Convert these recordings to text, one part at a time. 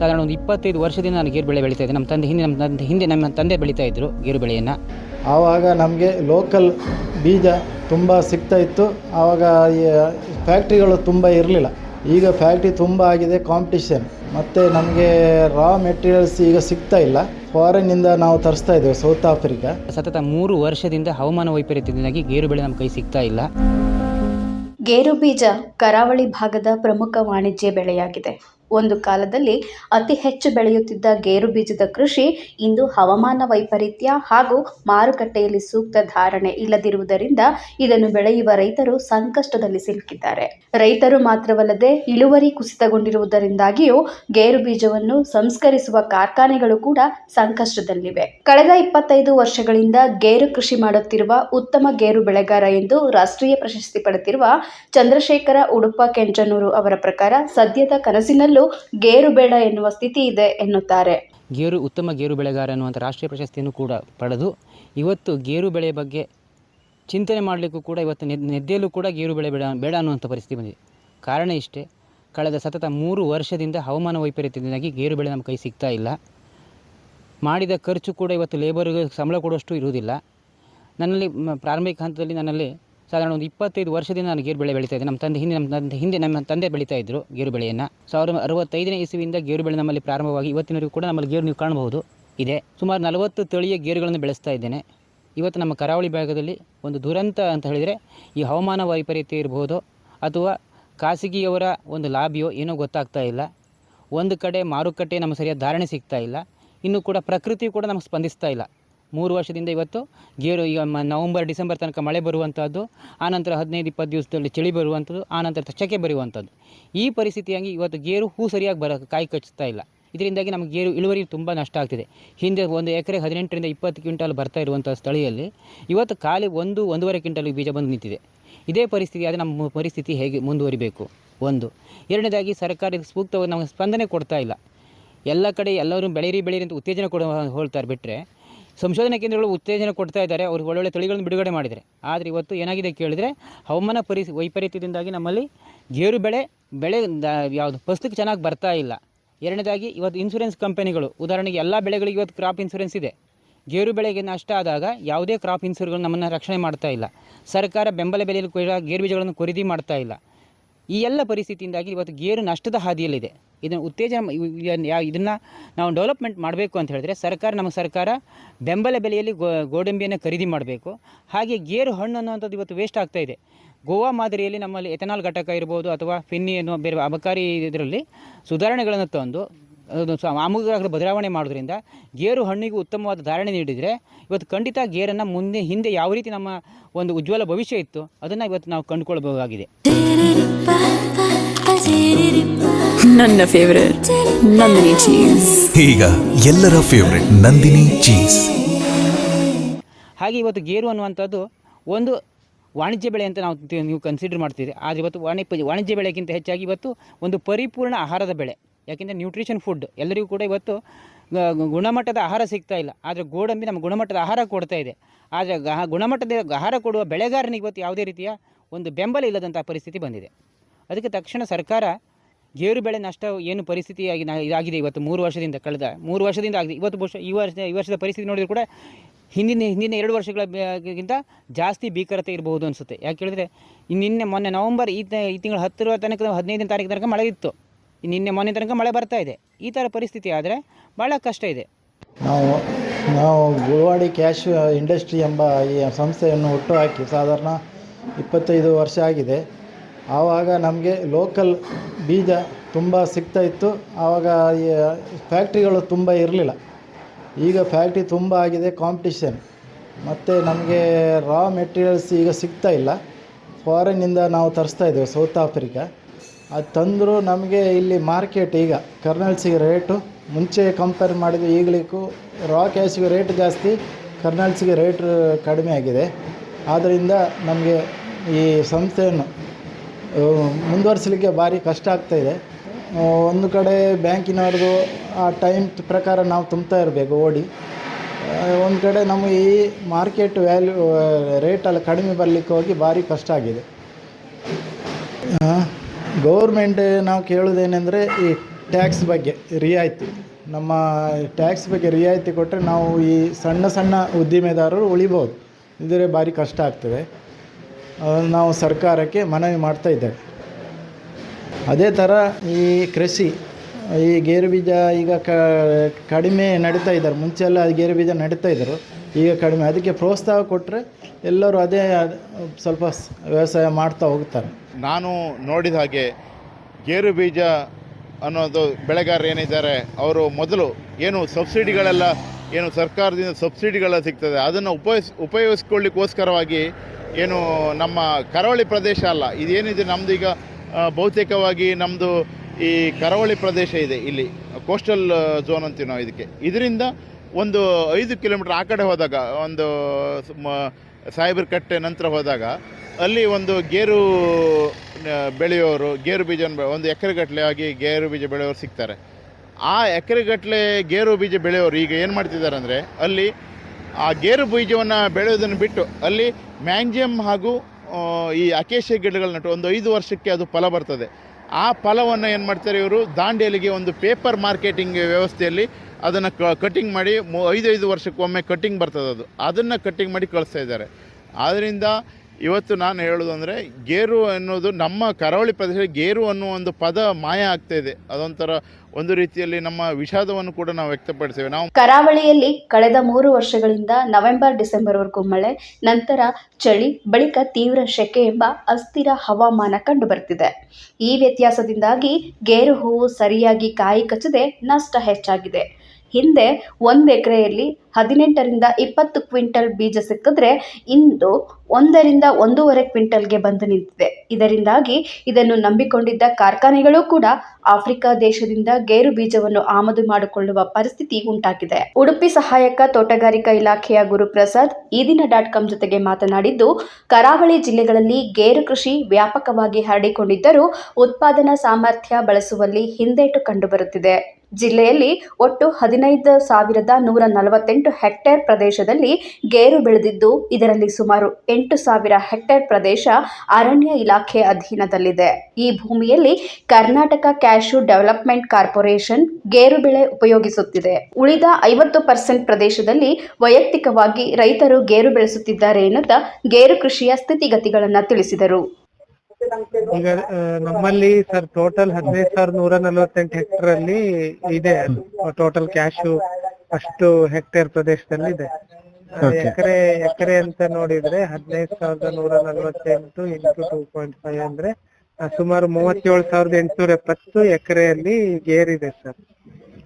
ಸಾಧಾರಣ ಒಂದು ಇಪ್ಪತ್ತೈದು ವರ್ಷದಿಂದ ನಾನು ಗೇರು ಬೆಳೆ ಬೆಳೀತಾ ಇದ್ದೆ. ನಮ್ಮ ತಂದೆ ಹಿಂದೆ ನಮ್ಮ ತಂದೆ ಹಿಂದೆ ನಮ್ಮ ತಂದೆ ಬೆಳೀತಾ ಇದ್ದರು ಗೇರು ಬೆಳೆಯನ್ನು. ಆವಾಗ ನಮಗೆ ಲೋಕಲ್ ಬೀಜ ತುಂಬ ಸಿಗ್ತಾ ಇತ್ತು. ಆವಾಗ ಈ ಫ್ಯಾಕ್ಟ್ರಿಗಳು ತುಂಬ ಇರಲಿಲ್ಲ. ಈಗ ಫ್ಯಾಕ್ಟ್ರಿ ತುಂಬ ಆಗಿದೆ ಕಾಂಪಿಟಿಷನ್ ಮತ್ತು ನಮಗೆ ರಾ ಮೆಟೀರಿಯಲ್ಸ್ ಈಗ ಸಿಗ್ತಾ ಇಲ್ಲ. ಫಾರಿನ್ನಿಂದ ನಾವು ತರಿಸ್ತಾ ಇದ್ದೇವೆ ಸೌತ್ ಆಫ್ರಿಕಾ ಸತತ ಮೂರು ವರ್ಷದಿಂದ ಹವಾಮಾನ ವೈಪರೀತ್ಯದಿಂದಾಗಿ ಗೇರು ಬೆಳೆ ನಮ್ಮ ಕೈ ಸಿಗ್ತಾ ಇಲ್ಲ. ಗೇರು ಬೀಜ ಕರಾವಳಿ ಭಾಗದ ಪ್ರಮುಖ ವಾಣಿಜ್ಯ ಬೆಳೆಯಾಗಿದೆ. ಒಂದು ಕಾಲದಲ್ಲಿ ಅತಿ ಹೆಚ್ಚು ಬೆಳೆಯುತ್ತಿದ್ದ ಗೇರು ಬೀಜದ ಕೃಷಿ ಇಂದು ಹವಾಮಾನ ವೈಪರೀತ್ಯ ಹಾಗೂ ಮಾರುಕಟ್ಟೆಯಲ್ಲಿ ಸೂಕ್ತ ಧಾರಣೆ ಇಲ್ಲದಿರುವುದರಿಂದ ಇದನ್ನು ಬೆಳೆಯುವ ರೈತರು ಸಂಕಷ್ಟದಲ್ಲಿ ಸಿಲುಕಿದ್ದಾರೆ. ರೈತರು ಮಾತ್ರವಲ್ಲದೆ ಇಳುವರಿ ಕುಸಿತಗೊಂಡಿರುವುದರಿಂದಾಗಿಯೂ ಗೇರು ಬೀಜವನ್ನು ಸಂಸ್ಕರಿಸುವ ಕಾರ್ಖಾನೆಗಳು ಕೂಡ ಸಂಕಷ್ಟದಲ್ಲಿವೆ. ಕಳೆದ ಇಪ್ಪತ್ತೈದು ವರ್ಷಗಳಿಂದ ಗೇರು ಕೃಷಿ ಮಾಡುತ್ತಿರುವ ಉತ್ತಮ ಗೇರು ಬೆಳೆಗಾರ ಎಂದು ರಾಷ್ಟ್ರೀಯ ಪ್ರಶಸ್ತಿ ಪಡೆದಿರುವ ಚಂದ್ರಶೇಖರ ಉಡುಪ ಕೆಂಚನೂರು ಅವರ ಪ್ರಕಾರ ಸದ್ಯದ ಕನಸಿನಲ್ಲೂ ಗೇರು ಬೇಡ ಎನ್ನುವ ಸ್ಥಿತಿ ಇದೆ ಎನ್ನುತ್ತಾರೆ. ಗೇರು ಉತ್ತಮ ಗೇರು ಬೆಳೆಗಾರ ಅನ್ನುವಂಥ ರಾಷ್ಟ್ರೀಯ ಪ್ರಶಸ್ತಿಯನ್ನು ಕೂಡ ಪಡೆದು ಇವತ್ತು ಗೇರು ಬೆಳೆ ಬಗ್ಗೆ ಚಿಂತನೆ ಮಾಡಲಿಕ್ಕೂ ಕೂಡ ಇವತ್ತು ನೆದ್, ನೆದ್ದೆಯಲ್ಲೂ ಕೂಡ ಗೇರು ಬೆಳೆ ಬೇಡ ಬೇಡ ಅನ್ನುವಂಥ ಪರಿಸ್ಥಿತಿ ಬಂದಿದೆ. ಕಾರಣ ಇಷ್ಟೇ, ಕಳೆದ ಸತತ ಮೂರು ವರ್ಷದಿಂದ ಹವಾಮಾನ ವೈಪರೀತ್ಯದಿಂದಾಗಿ ಗೇರು ಬೆಳೆ ನಮ್ಮ ಕೈ ಸಿಗ್ತಾ ಇಲ್ಲ. ಮಾಡಿದ ಖರ್ಚು ಕೂಡ ಇವತ್ತು ಲೇಬರ್ಗೆ ಸಂಬಳ ಕೊಡುವಷ್ಟು ಇರುವುದಿಲ್ಲ. ನನ್ನಲ್ಲಿ ಪ್ರಾರಂಭಿಕ ಹಂತದಲ್ಲಿ ನನ್ನಲ್ಲಿ ಸಾಧಾರಣ ಒಂದು ಇಪ್ಪತ್ತೈದು ವರ್ಷದಿಂದ ನಾನು ಗೇರು ಬೆಳೆ ಬೆಳೀತಾ ಇದ್ದೆ. ನಮ್ಮ ತಂದೆ ಹಿಂದೆ, ನಮ್ಮ ತಂದೆ ಹಿಂದೆ ನಮ್ಮ ತಂದೆ ಬೆಳೀತಾ ಇದ್ದರು ಗೇರು ಬೆಳೆಯನ್ನು. ಸಾವಿರದ ಅರವತ್ತೈದನೇ ಇಸುವಿಂದ ಗೇರು ಬೆಳೆ ನಮ್ಮಲ್ಲಿ ಪ್ರಾರಂಭವಾಗಿ ಇವತ್ತಿನವರೆಗೂ ಕೂಡ ನಮ್ಮಲ್ಲಿ ಗೇರು ನೀವು ಕಾಣಬಹುದು. ಇದೆ. ಸುಮಾರು ನಲವತ್ತು ತಳಿಯ ಗೇರುಗಳನ್ನು ಬೆಳೆಸ್ತಾ ಇದ್ದೇನೆ. ಇವತ್ತು ನಮ್ಮ ಕರಾವಳಿ ಭಾಗದಲ್ಲಿ ಒಂದು ದುರಂತ ಅಂತ ಹೇಳಿದರೆ ಈ ಹವಾಮಾನ ವೈಪರೀತ್ಯ ಇರ್ಬೋದು ಅಥವಾ ಖಾಸಗಿಯವರ ಒಂದು ಲಾಭಿಯೋ ಏನೋ ಗೊತ್ತಾಗ್ತಾ ಇಲ್ಲ. ಒಂದು ಕಡೆ ಮಾರುಕಟ್ಟೆ ನಮ್ಮ ಸರಿಯಾದ ಧಾರಣೆ ಸಿಗ್ತಾ ಇಲ್ಲ. ಇನ್ನು ಕೂಡ ಪ್ರಕೃತಿ ಕೂಡ ನಮಗೆ ಸ್ಪಂದಿಸ್ತಾ ಇಲ್ಲ. ಮೂರು ವರ್ಷದಿಂದ ಇವತ್ತು ಗೇರು ಈಗ ಮ ನವಂಬರ್, ಡಿಸೆಂಬರ್ ತನಕ ಮಳೆ ಬರುವಂಥದ್ದು ಆನಂತರ ಹದಿನೈದು, ಇಪ್ಪತ್ತು ದಿವಸದಲ್ಲಿ ಚಳಿ ಬರುವಂಥದ್ದು ಆನಂತರ ಚಕ್ಕೆ ಬರುವಂಥದ್ದು ಈ ಪರಿಸ್ಥಿತಿಯಾಗಿ ಇವತ್ತು ಗೇರು ಹೂ ಸರಿಯಾಗಿ ಬರ ಕಾಯಿ ಕಚ್ಚುತ್ತಾ ಇಲ್ಲ. ಇದರಿಂದಾಗಿ ನಮಗೆ ಗೇರು ಇಳುವರಿ ತುಂಬ ನಷ್ಟ ಆಗ್ತಿದೆ. ಹಿಂದೆ ಒಂದು ಎಕರೆ ಹದಿನೆಂಟರಿಂದ ಇಪ್ಪತ್ತು ಕ್ವಿಂಟಾಲ್ ಬರ್ತಾ ಇರುವಂಥ ಸ್ಥಳೀಯಲ್ಲಿ ಇವತ್ತು ಖಾಲಿ ಒಂದು, ಒಂದೂವರೆ ಕ್ವಿಂಟಲ್ ಬೀಜ ಬಂದು ನಿಂತಿದೆ. ಇದೇ ಪರಿಸ್ಥಿತಿ ಆದರೆ ನಮ್ಮ ಪರಿಸ್ಥಿತಿ ಹೇಗೆ ಮುಂದುವರಿಬೇಕು? ಒಂದು, ಎರಡನೇದಾಗಿ ಸರ್ಕಾರ ಸೂಕ್ತವಾಗಿ ನಮಗೆ ಸ್ಪಂದನೆ ಕೊಡ್ತಾ ಇಲ್ಲ. ಎಲ್ಲ ಕಡೆ ಎಲ್ಲರೂ ಬೆಳೀರಿ ಬೆಳೀರಿ ಅಂತ ಉತ್ತೇಜನ ಕೊಡ ಹೋಳ್ತಾರೆ ಬಿಟ್ಟರೆ ಸಂಶೋಧನಾ ಕೇಂದ್ರಗಳು ಉತ್ತೇಜನ ಕೊಡ್ತಾ ಇದ್ದಾರೆ, ಅವ್ರಿಗೆ ಒಳ್ಳೊಳ್ಳೆ ತಳಿಗಳನ್ನು ಬಿಡುಗಡೆ ಮಾಡಿದರೆ ಆದರೆ ಇವತ್ತು ಏನಾಗಿದೆ ಕೇಳಿದರೆ, ಹವಾಮಾನ ಪರಿಸ್ ವೈಪರೀತ್ಯದಿಂದಾಗಿ ನಮ್ಮಲ್ಲಿ ಗೇರು ಬೆಳೆ ಬೆಳೆ ಯಾವುದು ಫಸ್ಲಿಗೆ ಚೆನ್ನಾಗಿ ಬರ್ತಾ ಇಲ್ಲ. ಎರಡನೇದಾಗಿ ಇವತ್ತು ಇನ್ಸೂರೆನ್ಸ್ ಕಂಪನಿಗಳು ಉದಾಹರಣೆಗೆ ಎಲ್ಲ ಬೆಳೆಗಳಿಗೆ ಇವತ್ತು ಕ್ರಾಪ್ ಇನ್ಸೂರೆನ್ಸ್ ಇದೆ. ಗೇರು ಬೆಳೆಗೆ ನಷ್ಟ ಆದಾಗ ಯಾವುದೇ ಕ್ರಾಪ್ ಇನ್ಸೂರ್ಗಳು ನಮ್ಮನ್ನು ರಕ್ಷಣೆ ಮಾಡ್ತಾ ಇಲ್ಲ. ಸರ್ಕಾರ ಬೆಂಬಲ ಬೆಲೆಯಲ್ಲಿ ಕೂಡ ಗೇರು ಬೀಜಗಳನ್ನು ಖರೀದಿ ಮಾಡ್ತಾ ಇಲ್ಲ. ಈ ಎಲ್ಲ ಪರಿಸ್ಥಿತಿಯಿಂದಾಗಿ ಇವತ್ತು ಗೇರು ನಷ್ಟದ ಹಾದಿಯಲ್ಲಿದೆ. ಇದನ್ನು ಉತ್ತೇಜನ ಇದನ್ನು ನಾವು ಡೆವಲಪ್ಮೆಂಟ್ ಮಾಡಬೇಕು ಅಂತ ಹೇಳಿದ್ರೆ ಸರ್ಕಾರ ನಮ್ಮ ಸರ್ಕಾರ ಬೆಂಬಲ ಬೆಲೆಯಲ್ಲಿ ಗೋ ಗೋಡಂಬಿಯನ್ನು ಖರೀದಿ ಮಾಡಬೇಕು. ಹಾಗೆ ಗೇರು ಹಣ್ಣು ಅನ್ನುವಂಥದ್ದು ಇವತ್ತು ವೇಸ್ಟ್ ಆಗ್ತಾ ಇದೆ. ಗೋವಾ ಮಾದರಿಯಲ್ಲಿ ನಮ್ಮಲ್ಲಿ ಎಥನಾಲ್ ಘಟಕ ಇರ್ಬೋದು ಅಥವಾ ಫಿನ್ನಿ ಅನ್ನೋ ಬೇರೆ ಅಬಕಾರಿ ಇದರಲ್ಲಿ ಸುಧಾರಣೆಗಳನ್ನು ತಂದು ಆಮೂಲಾಗ್ರ ಬದಲಾವಣೆ ಮಾಡೋದ್ರಿಂದ ಗೇರು ಹಣ್ಣಿಗೂ ಉತ್ತಮವಾದ ಧಾರಣೆ ನೀಡಿದರೆ ಇವತ್ತು ಖಂಡಿತ ಗೇರನ್ನು ಮುಂದೆ, ಹಿಂದೆ ಯಾವ ರೀತಿ ನಮ್ಮ ಒಂದು ಉಜ್ವಲ ಭವಿಷ್ಯ ಇತ್ತು ಅದನ್ನು ಇವತ್ತು ನಾವು ಕಂಡುಕೊಳ್ಬಹುದಾಗಿದೆ. ನನ್ನ ಫೇವರೇಟ್ ನಂದಿನಿ ಚೀಸ್ ಈಗ ಎಲ್ಲರ ಫೇವರೇಟ್ ನಂದಿನಿ ಚೀಸ್ ಹಾಗೆ ಇವತ್ತು ಗೇರು ಅನ್ನುವಂಥದ್ದು ಒಂದು ವಾಣಿಜ್ಯ ಬೆಳೆ ಅಂತ ನಾವು ತಿ- ನೀವು ಕನ್ಸಿಡರ್ ಮಾಡ್ತೀರಿ. ಆದರೆ ಇವತ್ತು ವಾಣಿಜ್ಯ ವಾಣಿಜ್ಯ ಬೆಳೆಗಿಂತ ಹೆಚ್ಚಾಗಿ ಇವತ್ತು ಒಂದು ಪರಿಪೂರ್ಣ ಆಹಾರದ ಬೆಳೆ. ಯಾಕೆಂದರೆ ನ್ಯೂಟ್ರಿಷನ್ ಫುಡ್ ಎಲ್ಲರಿಗೂ ಕೂಡ ಇವತ್ತು ಗ- ಗುಣಮಟ್ಟದ ಆಹಾರ ಸಿಗ್ತಾ ಇಲ್ಲ. ಆದರೆ ಗೋಡಂಬಿ ನಮ್ಮ ಗುಣಮಟ್ಟದ ಆಹಾರ ಕೊಡ್ತಾ ಇದೆ. ಆದರೆ ಗ- ಗುಣಮಟ್ಟದ ಆಹಾರ ಕೊಡುವ ಬೆಳೆಗಾರನಿಗೆ ಇವತ್ತು ಯಾವುದೇ ರೀತಿಯ ಒಂದು ಬೆಂಬಲ ಇಲ್ಲದಂಥ ಪರಿಸ್ಥಿತಿ ಬಂದಿದೆ. ಅದಕ್ಕೆ ತಕ್ಷಣ ಸರ್ಕಾರ ಗೇರು ಬೆಳೆ ನಷ್ಟ ಏನು ಪರಿಸ್ಥಿತಿ ಆಗಿ ನಾ- ಇದಾಗಿದೆ ಇವತ್ತು ಮೂರು ವರ್ಷದಿಂದ ಕಳೆದ ಮೂರು ವರ್ಷದಿಂದ ಆಗಿದೆ. ಇವತ್ತು ವರ್ಷ ಈ ವರ್ಷ ಈ ವರ್ಷದ ಪರಿಸ್ಥಿತಿ ನೋಡಿದ್ರು ಕೂಡ ಹಿಂದಿನ ಹಿಂದಿನ ಎರಡು ವರ್ಷಗಳಿಗಿಂತ ಜಾಸ್ತಿ ಭೀಕರತೆ ಇರಬಹುದು ಅನಿಸುತ್ತೆ. ಯಾಕೆ ಹೇಳಿದ್ರೆ ನಿನ್ನೆ ಮೊನ್ನೆ ನವಂಬರ್ ಈ ಈ ತಿಂಗಳು ಹತ್ತರ ತನಕ ಹದಿನೈದನೇ ತಾರೀಕು ತನಕ ಮಳೆ ಇತ್ತು. ನಿನ್ನೆ ಮೊನ್ನೆ ತನಕ ಮಳೆ ಬರ್ತಾ ಇದೆ. ಈ ಥರ ಪರಿಸ್ಥಿತಿ ಆದರೆ ಭಾಳ ಕಷ್ಟ ಇದೆ. ನಾವು ನಾವು ಗುಳವಾಡಿ ಕ್ಯಾಶ್ ಇಂಡಸ್ಟ್ರಿ ಎಂಬ ಈ ಸಂಸ್ಥೆಯನ್ನು ಹುಟ್ಟುಹಾಕಿ ಸಾಧಾರಣ ಇಪ್ಪತ್ತೈದು ವರ್ಷ ಆಗಿದೆ. ಆವಾಗ ನಮಗೆ ಲೋಕಲ್ ಬೀಜ ತುಂಬ ಸಿಗ್ತಾ ಇತ್ತು. ಆವಾಗ ಫ್ಯಾಕ್ಟ್ರಿಗಳು ತುಂಬ ಇರಲಿಲ್ಲ. ಈಗ ಫ್ಯಾಕ್ಟ್ರಿ ತುಂಬ ಆಗಿದೆ ಕಾಂಪಿಟಿಷನ್ ಮತ್ತು ನಮಗೆ ರಾ ಮೆಟೀರಿಯಲ್ಸ್ ಈಗ ಸಿಗ್ತಾ ಇಲ್ಲ. ಫಾರಿನ್ನಿಂದ ನಾವು ತರಿಸ್ತಾ ಇದ್ದೇವೆ ಸೌತ್ ಆಫ್ರಿಕಾ ಅದು ತಂದರೂ ನಮಗೆ ಇಲ್ಲಿ ಮಾರ್ಕೆಟ್ ಈಗ ಕರ್ನಲ್ಸಿಗೆ ರೇಟು ಮುಂಚೆ ಕಂಪೇರ್ ಮಾಡಿದರೆ ಈಗಲಿಕ್ಕೂ ರಾ ಕ್ಯಾಶಿಗೆ ರೇಟ್ ಜಾಸ್ತಿ ಕರ್ನಲ್ಸಿಗೆ ರೇಟ್ ಕಡಿಮೆ ಆಗಿದೆ. ಆದ್ದರಿಂದ ನಮಗೆ ಈ ಸಂಸ್ಥೆಯನ್ನು ಮುಂದುವರಿಸಲಿಕ್ಕೆ ಭಾರಿ ಕಷ್ಟ ಆಗ್ತಾಯಿದೆ ಒಂದು ಕಡೆ ಬ್ಯಾಂಕಿನವ್ರದ್ದು ಆ ಟೈಮ್ ಪ್ರಕಾರ ನಾವು ತುಂಬ್ತಾ ಇರಬೇಕು, ಓಡಿ. ಒಂದು ಕಡೆ ನಮಗೆ ಈ ಮಾರ್ಕೆಟ್ ವ್ಯಾಲ್ಯೂ ರೇಟಲ್ಲಿ ಕಡಿಮೆ ಬರಲಿಕ್ಕೆ ಹೋಗಿ ಭಾರಿ ಕಷ್ಟ ಆಗಿದೆ. ಗೌರ್ಮೆಂಟ್ ನಾವು ಕೇಳೋದೇನೆಂದರೆ ಈ ಟ್ಯಾಕ್ಸ್ ಬಗ್ಗೆ ರಿಯಾಯಿತಿ. ನಮ್ಮ ಟ್ಯಾಕ್ಸ್ ಬಗ್ಗೆ ರಿಯಾಯಿತಿ ಕೊಟ್ಟರೆ ನಾವು ಈ ಸಣ್ಣ ಸಣ್ಣ ಉದ್ದಿಮೆದಾರರು ಉಳಿಬೋದು. ಇದ್ರೆ ಭಾರಿ ಕಷ್ಟ ಆಗ್ತದೆ. ನಾವು ಸರ್ಕಾರಕ್ಕೆ ಮನವಿ ಮಾಡ್ತಾ ಇದ್ದೇವೆ. ಅದೇ ಥರ ಈ ಕೃಷಿ, ಈ ಗೇರು ಬೀಜ ಈಗ ಕಡಿಮೆ ನಡೀತಾ ಇದ್ದಾರೆ. ಮುಂಚೆ ಎಲ್ಲ ಗೇರು ಬೀಜ ನಡೀತಾ ಇದ್ದರು, ಈಗ ಕಡಿಮೆ. ಅದಕ್ಕೆ ಪ್ರೋತ್ಸಾಹ ಕೊಟ್ಟರೆ ಎಲ್ಲರೂ ಅದೇ ಸ್ವಲ್ಪ ವ್ಯವಸಾಯ ಮಾಡ್ತಾ ಹೋಗ್ತಾರೆ. ನಾನು ನೋಡಿದ ಹಾಗೆ ಗೇರು ಬೀಜ ಅನ್ನೋದು ಬೆಳೆಗಾರರು ಏನಿದ್ದಾರೆ, ಅವರು ಮೊದಲು ಏನು ಸಬ್ಸಿಡಿಗಳೆಲ್ಲ, ಏನು ಸರ್ಕಾರದಿಂದ ಸಬ್ಸಿಡಿಗಳೆಲ್ಲ ಸಿಗ್ತದೆ, ಅದನ್ನು ಉಪಯೋಗಿಸ್, ಉಪಯೋಗಿಸ್ಕೊಳ್ಳಿಕ್ಕೋಸ್ಕರವಾಗಿ ಏನು ನಮ್ಮ ಕರಾವಳಿ ಪ್ರದೇಶ ಅಲ್ಲ, ಇದೇನಿದೆ ನಮ್ಮದು ಈಗ ಬಹುತೇಕವಾಗಿ ನಮ್ಮದು ಈ ಕರಾವಳಿ ಪ್ರದೇಶ ಇದೆ ಇಲ್ಲಿ ಕೋಸ್ಟಲ್ ಝೋನ್ ಅಂತೀವಿ ನಾವು ಇದಕ್ಕೆ. ಇದರಿಂದ ಒಂದು ಐದು ಕಿಲೋಮೀಟ್ರ್ ಆ ಕಡೆ ಹೋದಾಗ, ಒಂದು ಸಾಹೇಬ್ರ ಕಟ್ಟೆ ನಂತರ ಹೋದಾಗ, ಅಲ್ಲಿ ಒಂದು ಗೇರು ಬೆಳೆಯೋರು, ಗೇರು ಬೀಜ ಒಂದು ಎಕರೆಗಟ್ಟಲೆ ಆಗಿ ಗೇರು ಬೀಜ ಬೆಳೆಯೋರು ಸಿಗ್ತಾರೆ. ಆ ಎಕರೆಗಟ್ಟಲೆ ಗೇರು ಬೀಜ ಬೆಳೆಯೋರು ಈಗ ಏನು ಮಾಡ್ತಿದ್ದಾರೆ ಅಂದರೆ, ಅಲ್ಲಿ ಆ ಗೇರು ಬೀಜವನ್ನು ಬೆಳೆಯೋದನ್ನು ಬಿಟ್ಟು, ಅಲ್ಲಿ ಮ್ಯಾಂಗ್ಜಿಯಮ್ ಹಾಗೂ ಈ ಅಕೇಶಿಯ ಗಿಡಗಳ ನಟ್ಟು ಒಂದು ಐದು ವರ್ಷಕ್ಕೆ ಅದು ಫಲ ಬರ್ತದೆ. ಆ ಫಲವನ್ನು ಏನು ಮಾಡ್ತಾರೆ ಇವರು? ದಾಂಡೇಲಿಗೆ ಒಂದು ಪೇಪರ್ ಮಾರ್ಕೆಟಿಂಗ್ ವ್ಯವಸ್ಥೆಯಲ್ಲಿ ಅದನ್ನು ಕಟಿಂಗ್ ಮಾಡಿ ಮು, ಐದು ಐದು ವರ್ಷಕ್ಕೊಮ್ಮೆ ಕಟಿಂಗ್ ಬರ್ತದೆ ಅದು. ಅದನ್ನು ಕಟ್ಟಿಂಗ್ ಮಾಡಿ ಕಳಿಸ್ತಾ ಇದ್ದಾರೆ. ಆದ್ದರಿಂದ ಇವತ್ತು ನಾನು ಹೇಳೋದು ಅಂದರೆ, ಗೇರು ಅನ್ನೋದು ನಮ್ಮ ಕರಾವಳಿ ಪ್ರದೇಶ ಗೇರು ಅನ್ನೋ ಒಂದು ಪದ ಮಾಯ ಆಗ್ತಾ ಇದೆ. ಅದೊಂಥರ ಒಂದು ರೀತಿಯಲ್ಲಿ ನಮ್ಮ ವಿಷಾದವನ್ನು ಕೂಡ ನಾವು ವ್ಯಕ್ತಪಡಿಸ್ತೇವೆ. ನಾವು ಕರಾವಳಿಯಲ್ಲಿ ಕಳೆದ ಮೂರು ವರ್ಷಗಳಿಂದ ನವೆಂಬರ್ ಡಿಸೆಂಬರ್ವರೆಗೂ ಮಳೆ, ನಂತರ ಚಳಿ, ಬಳಿಕ ತೀವ್ರ ಶೆಕೆ ಎಂಬ ಅಸ್ಥಿರ ಹವಾಮಾನ ಕಂಡುಬರುತ್ತಿದೆ. ಈ ವ್ಯತ್ಯಾಸದಿಂದಾಗಿ ಗೇರು ಹೂವು ಸರಿಯಾಗಿ ಕಾಯಿ ಕಚ್ಚದೆ ನಷ್ಟ ಹೆಚ್ಚಾಗಿದೆ. ಹಿಂದೆ ಒಂದು ಎಕರೆಯಲ್ಲಿ ಹದಿನೆಂಟರಿಂದ ಇಪ್ಪತ್ತು ಕ್ವಿಂಟಲ್ ಬೀಜ ಸಿಕ್ಕಿದ್ರೆ ಇಂದು ಒಂದರಿಂದ ಒಂದೂವರೆ ಕ್ವಿಂಟಲ್ಗೆ ಬಂದು ನಿಂತಿದೆ. ಇದರಿಂದಾಗಿ ಇದನ್ನು ನಂಬಿಕೊಂಡಿದ್ದ ಕಾರ್ಖಾನೆಗಳು ಕೂಡ ಆಫ್ರಿಕಾ ದೇಶದಿಂದ ಗೇರು ಬೀಜವನ್ನು ಆಮದು ಮಾಡಿಕೊಳ್ಳುವ ಪರಿಸ್ಥಿತಿ ಉಂಟಾಗಿದೆ. ಉಡುಪಿ ಸಹಾಯಕ ತೋಟಗಾರಿಕಾ ಇಲಾಖೆಯ ಗುರುಪ್ರಸಾದ್ ಈ ದಿನ ಡಾಟ್ ಕಾಮ್ ಜೊತೆಗೆ ಮಾತನಾಡಿದ್ದು, ಕರಾವಳಿ ಜಿಲ್ಲೆಗಳಲ್ಲಿ ಗೇರು ಕೃಷಿ ವ್ಯಾಪಕವಾಗಿ ಹರಡಿಕೊಂಡಿದ್ದರೂ ಉತ್ಪಾದನಾ ಸಾಮರ್ಥ್ಯ ಬಳಸುವಲ್ಲಿ ಹಿಂದೇಟು ಕಂಡುಬರುತ್ತಿದೆ. ಜಿಲ್ಲೆಯಲ್ಲಿ ಒಟ್ಟು ಹದಿನೈದು ಸಾವಿರದ ನೂರ ನಲವತ್ತೆಂಟು ಹೆಕ್ಟೇರ್ ಪ್ರದೇಶದಲ್ಲಿ ಗೇರು ಬೆಳೆದಿದ್ದು, ಇದರಲ್ಲಿ ಸುಮಾರು ಎಂಟು ಸಾವಿರ ಹೆಕ್ಟೇರ್ ಪ್ರದೇಶ ಅರಣ್ಯ ಇಲಾಖೆ ಅಧೀನದಲ್ಲಿದೆ. ಈ ಭೂಮಿಯಲ್ಲಿ ಕರ್ನಾಟಕ ಕ್ಯಾಶು ಡೆವಲಪ್ಮೆಂಟ್ ಕಾರ್ಪೊರೇಷನ್ ಗೇರು ಬೆಳೆ ಉಪಯೋಗಿಸುತ್ತಿದೆ. ಉಳಿದ ಐವತ್ತು ಪರ್ಸೆಂಟ್ ಪ್ರದೇಶದಲ್ಲಿ ವೈಯಕ್ತಿಕವಾಗಿ ರೈತರು ಗೇರು ಬೆಳೆಸುತ್ತಿದ್ದಾರೆ ಎನ್ನುತ್ತಾ ಗೇರು ಕೃಷಿಯ ಸ್ಥಿತಿಗತಿಗಳನ್ನು ತಿಳಿಸಿದರು. ಈಗ ನಮ್ಮಲ್ಲಿ ಸರ್ ಟೋಟಲ್ ಹದಿನೈದು ಸಾವಿರದ ನೂರ ನಲವತ್ತೆಂಟು ಹೆಕ್ಟರ್ ಅಲ್ಲಿ ಇದೆ ಟೋಟಲ್ ಕ್ಯಾಶು ಅಷ್ಟು ಹೆಕ್ಟೇರ್ ಪ್ರದೇಶದಲ್ಲಿ ಇದೆ ಎಕರೆ ಎಕರೆ ಅಂತ ನೋಡಿದ್ರೆ ಹದಿನೈದು ಸಾವಿರದ ನೂರ ನಲವತ್ತೆಂಟು ಇಂಟು ಟೂ ಪಾಯಿಂಟ್ ಫೈವ್ ಅಂದ್ರೆ ಆ, ಸುಮಾರು ಮೂವತ್ತೇಳು ಸಾವಿರದ ಎಂಟುನೂರ ಎಪ್ಪತ್ತು ಎಕರೆಯಲ್ಲಿ ಗೇರ್ ಇದೆ ಸರ್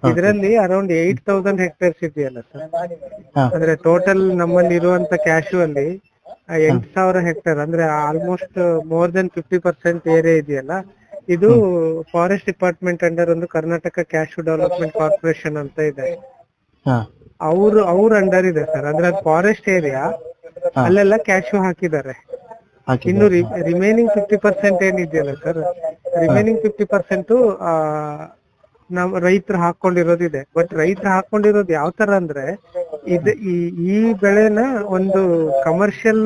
ಇದರಲ್ಲಿ ಅರೌಂಡ್ ಏಟ್ ತೌಸಂಡ್ ಹೆಕ್ಟೇರ್ಸ್ ಇದೆಯಲ್ಲ ಸರ್. ಅಂದ್ರೆ ಟೋಟಲ್ ನಮ್ಮಲ್ಲಿ ಇರುವಂತ ಕ್ಯಾಶು ಅಲ್ಲಿ ಎಂಟ್ ಸಾವಿರ ಹೆಕ್ಟೇರ್ ಅಂದ್ರೆ almost more than fifty percent area ಇದೆಯಲ್ಲ. ಇದು ಫಾರೆಸ್ಟ್ ಡಿಪಾರ್ಟ್ಮೆಂಟ್ ಅಂಡರ್ ಒಂದು ಕರ್ನಾಟಕ ಕ್ಯಾಶು ಡೆವಲಪ್ಮೆಂಟ್ ಕಾರ್ಪೊರೇಷನ್ ಅಂತ ಇದೆ. ಅವ್ರು ಅವ್ರ ಅಂಡರ್ ಇದೆ ಸರ್ ಅಂದ್ರೆ ಅದು ಫಾರೆಸ್ಟ್ ಏರಿಯಾ ಅಲ್ಲೆಲ್ಲ ಕ್ಯಾಶು ಹಾಕಿದ್ದಾರೆ. ಇನ್ನು ರಿಮೈನಿಂಗ್ ಫಿಫ್ಟಿ ಪರ್ಸೆಂಟ್ ಏನಿದೆಯಲ್ಲ ಸರ್ ರಿಮೈನಿಂಗ್ ಫಿಫ್ಟಿ ಪರ್ಸೆಂಟ್ ನಮ್ ರೈತರು ಹಾಕೊಂಡಿರೋದಿದೆ. ಬಟ್ ರೈತರು ಹಾಕೊಂಡಿರೋದು ಯಾವ ತರ ಅಂದ್ರೆ ಇದು ಈ ಈ ಬೆಳೆನ ಒಂದು ಕಮರ್ಷಿಯಲ್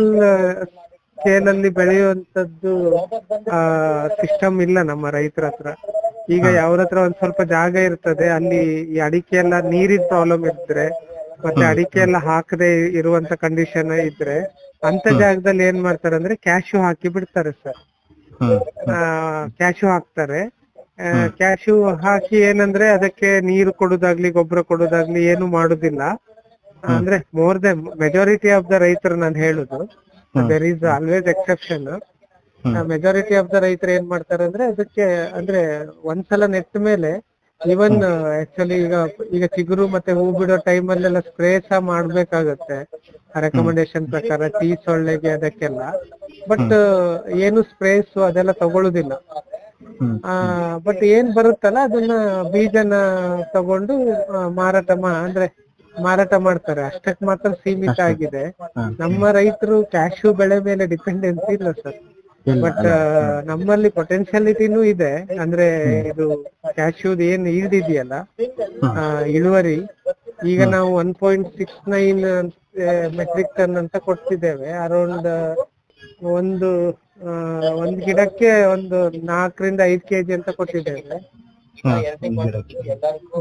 ಸ್ಕೇಲ್ ಅಲ್ಲಿ ಬೆಳೆಯುವಂತದ್ದು ಆ ಸಿಸ್ಟಮ್ ಇಲ್ಲ ನಮ್ಮ ರೈತರ ಹತ್ರ. ಈಗ ಯಾವ್ದತ್ರ ಹತ್ರ ಒಂದ್ ಸ್ವಲ್ಪ ಜಾಗ ಇರ್ತದೆ ಅಲ್ಲಿ ಈ ಅಡಿಕೆ ಎಲ್ಲ ನೀರಿನ ಪ್ರಾಬ್ಲಮ್ ಇದ್ರೆ ಮತ್ತೆ ಅಡಿಕೆ ಎಲ್ಲ ಹಾಕದೆ ಇರುವಂತ ಕಂಡೀಷನ್ ಇದ್ರೆ ಅಂತ ಜಾಗದಲ್ಲಿ ಏನ್ ಮಾಡ್ತಾರೆ ಅಂದ್ರೆ ಕ್ಯಾಶು ಹಾಕಿ ಬಿಡ್ತಾರೆ ಸರ್ ಕ್ಯಾಶು ಹಾಕ್ತಾರೆ. ಕ್ಯಾಶು ಹಾಕಿ ಏನಂದ್ರೆ ಅದಕ್ಕೆ ನೀರು ಕೊಡುದಾಗ್ಲಿ ಗೊಬ್ಬರ ಕೊಡುದಾಗ್ಲಿ ಏನು ಮಾಡುದಿಲ್ಲ. ಅಂದ್ರೆ more than majority of the ರೈತರು ನಾನು ಹೇಳುದು. There is always exception majority of the ರೈತರು ಏನ್ ಮಾಡ್ತಾರೆ ಅಂದ್ರೆ ಅದಕ್ಕೆ ಅಂದ್ರೆ ಒಂದ್ಸಲ ನೆಟ್ಟ ಮೇಲೆ ಇವನ್ ಆಕ್ಚುಲಿ ಈಗ ಈಗ ಚಿಗುರು ಮತ್ತೆ ಹೂ ಬಿಡೋ ಟೈಮ್ ಅಲ್ಲೆಲ್ಲ ಸ್ಪ್ರೇ ಸಹ ಮಾಡ್ಬೇಕಾಗತ್ತೆ. ರೆಕಮೆಂಡೇಶನ್ ಪ್ರಕಾರ ಟೀ ಸೊಳ್ಳೆಗೆ ಅದಕ್ಕೆಲ್ಲ. ಬಟ್ ಏನು ಸ್ಪ್ರೇಸ್ ಅದೆಲ್ಲ ತಗೊಳುದಿಲ್ಲ. ಬಟ್ ಏನ್ ಬರುತ್ತಲ್ಲ ಅದನ್ನ ಬೀಜನ ತಗೊಂಡು ಮಾರಾಟ ಮಾ ಅಂದ್ರೆ ಮಾರಾಟ ಮಾಡ್ತಾರೆ. ಅಷ್ಟಕ್ಕೆ ಮಾತ್ರ ಸೀಮಿತ ಆಗಿದೆ. ನಮ್ಮ ರೈತರು ಕ್ಯಾಶು ಬೆಳೆ ಮೇಲೆ ಡಿಪೆಂಡೆನ್ಸಿ ಇಲ್ಲ ಸರ್. ಬಟ್ ನಮ್ಮಲ್ಲಿ ಪೊಟೆನ್ಶಿಯಾಲಿಟಿನೂ ಇದೆ. ಅಂದ್ರೆ ಇದು ಕ್ಯಾಶ್ಯೂದ್ ಏನ್ ಈಲ್ಡ್ ಇದೆಯಲ್ಲ ಆ, ಇಳುವರಿ ಈಗ ನಾವು one point six nine metric ton ಅಂತ ಕೊಡ್ತಿದ್ದೇವೆ. ಅರೌಂಡ್ ಒಂದು ಆ, ಒಂದ್ ಗಿಡಕ್ಕೆ ಒಂದು ನಾಲ್ಕರಿಂದ ಐದು ಕೆಜಿ ಅಂತ ಕೊಟ್ಟಿದ್ದೇವೆ.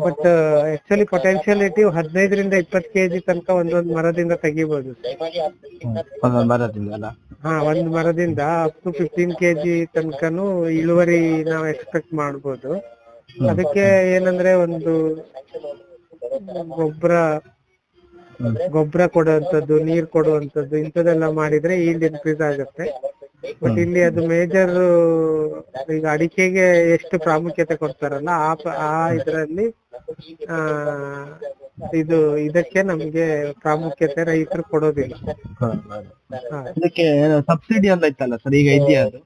ಬಟ್ ಆಕ್ಚುಲಿ ಪೊಟೆನ್ಶಿಯಾಲಿಟಿ ಹದಿನೈದರಿಂದ ಇಪ್ಪತ್ ಕೆಜಿ ತನಕ ಒಂದೊಂದು ಮರದಿಂದ ತೆಗಿಬಹುದು ಹಾ ಒಂದ್ ಮರದಿಂದ ಅಪ್ ಟು ಫಿಫ್ಟೀನ್ ಕೆಜಿ ತನಕನು ಇಳುವರಿ ನಾವು ಎಕ್ಸ್ಪೆಕ್ಟ್ ಮಾಡ್ಬೋದು. ಅದಕ್ಕೆ ಏನಂದ್ರೆ ಒಂದು ಗೊಬ್ಬರ ಗೊಬ್ಬರ ಕೊಡುವಂತದ್ದು ನೀರ್ ಕೊಡುವಂತದ್ದು ಇಂಥದೆಲ್ಲ ಮಾಡಿದ್ರೆ ಈಲ್ಡ್ ಇನ್ಕ್ರೀಸ್ ಆಗುತ್ತೆ. ಬಟ್ ಇಲ್ಲಿ ಅದು ಮೇಜರ್ ಈಗ ಅಡಿಕೆಗೆ ಎಷ್ಟು ಪ್ರಾಮುಖ್ಯತೆ ಕೊಡ್ತಾರಲ್ಲ ಆ ಪ- ಆ ಇದರಲ್ಲಿ ಆ ಇದು ಇದಕ್ಕೆ ನಮ್ಗೆ ಪ್ರಾಮುಖ್ಯತೆ ರೈತರು ಕೊಡೋದಿಲ್ಲ. ಹಾ. ಅದಕ್ಕೆ ಸಬ್ಸಿಡಿ ಎಲ್ಲ ಇತ್ತಲ್ಲ ಸರ್ ಈಗ ಇದೆಯಾ ಅದು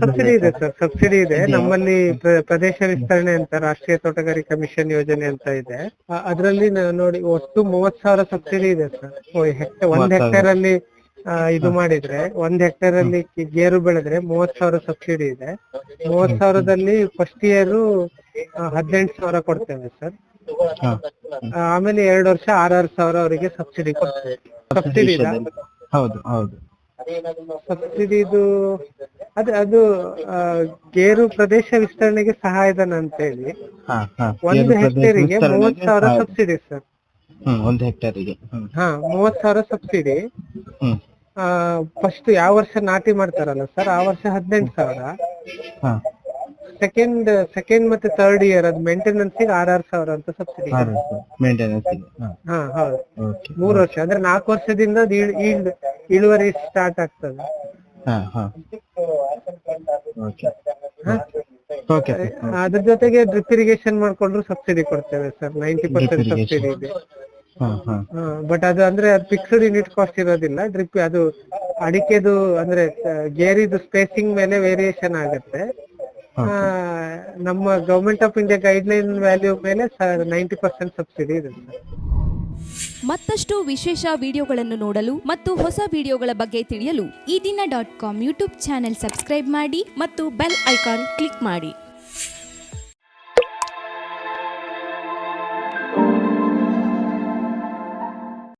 ಸಬ್ಸಿಡಿ ಇದೆ ಸರ್ ಸಬ್ಸಿಡಿ ಇದೆ. ನಮ್ಮಲ್ಲಿ ಪ್ರ- ಪ್ರದೇಶ ವಿಸ್ತರಣೆ ಅಂತ ರಾಷ್ಟ್ರೀಯ ತೋಟಗಾರಿಕಾ ಮಿಷನ್ ಯೋಜನೆ ಅಂತ ಇದೆ. ಅದ್ರಲ್ಲಿ ನೋಡಿ ಒಟ್ಟು ಮೂವತ್ ಸಾವಿರ ಸಬ್ಸಿಡಿ ಇದೆ ಸರ್. ಒಂದ್ ಹೆಕ್ಟೇರ್ ಅಲ್ಲಿ ಇದು ಮಾಡಿದ್ರೆ ಒಂದ್ ಹೆಕ್ಟೇರ್ ಅಲ್ಲಿ ಗೇರು ಬೆಳೆದ್ರೆ ಮೂವತ್ ಸಾವಿರ ಸಬ್ಸಿಡಿ ಇದೆ. ಮೂವತ್ ಸಾವಿರದಲ್ಲಿ ಫಸ್ಟ್ ಇಯರ್ ಹದಿನೆಂಟು ಸಾವಿರ ಕೊಡ್ತೇವೆ ಸರ್. ಆಮೇಲೆ ಎರಡು ವರ್ಷ ಆರಾರು ಸಾವಿರ ಅವರಿಗೆ ಸಬ್ಸಿಡಿ ಕೊಡ್ತೇವೆ. ಸಬ್ಸಿಡಿ ಇದು ಹೌದು ಹೌದು. ಸಬ್ಸಿಡಿದು ಅದೇ ಅದು ಗೇರು ಪ್ರದೇಶ ವಿಸ್ತರಣೆಗೆ ಸಹಾಯಧನ ಅಂತ ಹೇಳಿ ಒಂದು ಹೆಕ್ಟೇರಿಗೆ ಮೂವತ್ ಸಾವಿರ ಸಬ್ಸಿಡಿ ಸರ್. ಒಂದು ಹೆಕ್ಟೇರಿಗೆ. ಹಾ ಮೂವತ್ ಸಾವಿರ ಸಬ್ಸಿಡಿ. ಹ್ಮ್. ಫಸ್ಟ್ ಯಾವ ವರ್ಷ ನಾಟಿ ಮಾಡ್ತಾರಲ್ಲ ಸರ್ ಆ ವರ್ಷ ಹದಿನೆಂಟು ಸಾವಿರ. ಹಾ. ಸೆಕೆಂಡ್ ಸೆಕೆಂಡ್ ಮತ್ತೆ ಥರ್ಡ್ ಇಯರ್ ಅದು ಮೇಂಟೆನೆನ್ಸ್ಗೆ ಆರ್ ಸಾವಿರ ಅಂತ ಸಬ್ಸಿಡಿ ಮೇಂಟೆನೆನ್ಸ್ ಹಾ. ಹೌದು. ಓಕೆ ಮೂರು ವರ್ಷ. ಅಂದ್ರೆ ನಾಲ್ಕು ವರ್ಷದಿಂದ ಅದು ಇಳ್- ಇಳ್- ಇಳುವರಿ ಸ್ಟಾರ್ಟ್ ಆಗ್ತದೆ. ಹಾ ಹಾ. ಓಕೆ ಓಕೆ ಅದ್ರ ಜೊತೆಗೆ ಡ್ರಿಪ್ ಇರಿಗೇಷನ್ ಮಾಡ್ಕೊಂಡ್ರು ಸಬ್ಸಿಡಿ ಕೊಡ್ತೇವೆ ಸರ್ ನೈಂಟಿ ಪರ್ಸೆಂಟ್ ಸಬ್ಸಿಡಿ ಇದೆ. ಬಟ್ ಅದು ಅಂದ್ರೆ ಫಿಕ್ಸ್ಡ್ ಯೂನಿಟ್ ಕಾಸ್ಟ್ ಇರೋದಿಲ್ಲ. ಡ್ರಿಪ್ ಅದು ಅಡಿಕೆದು ಅಂದ್ರೆ ಗೇರಿದು ಸ್ಪೇಸಿಂಗ್ ಮೇಲೆ ವೇರಿಯೇಷನ್ ಆಗುತ್ತೆ. ಆ, ನಮ್ಮ government of India guideline value ಮೇಲೆ ನೈಂಟಿ ಪರ್ಸೆಂಟ್ ಸಬ್ಸಿಡಿ ಇದೆ ಮತ್ತಷ್ಟು ವಿಶೇಷ ವಿಡಿಯೋಗಳನ್ನು ನೋಡಲು ಮತ್ತು ಹೊಸ ವಿಡಿಯೋಗಳ ಬಗ್ಗೆ ತಿಳಿಯಲು ಈ ದಿನ dot com YouTube channel subscribe ಮಾಡಿ ಮತ್ತು ಬೆಲ್ ಐಕಾನ್ ಕ್ಲಿಕ್ ಮಾಡಿ.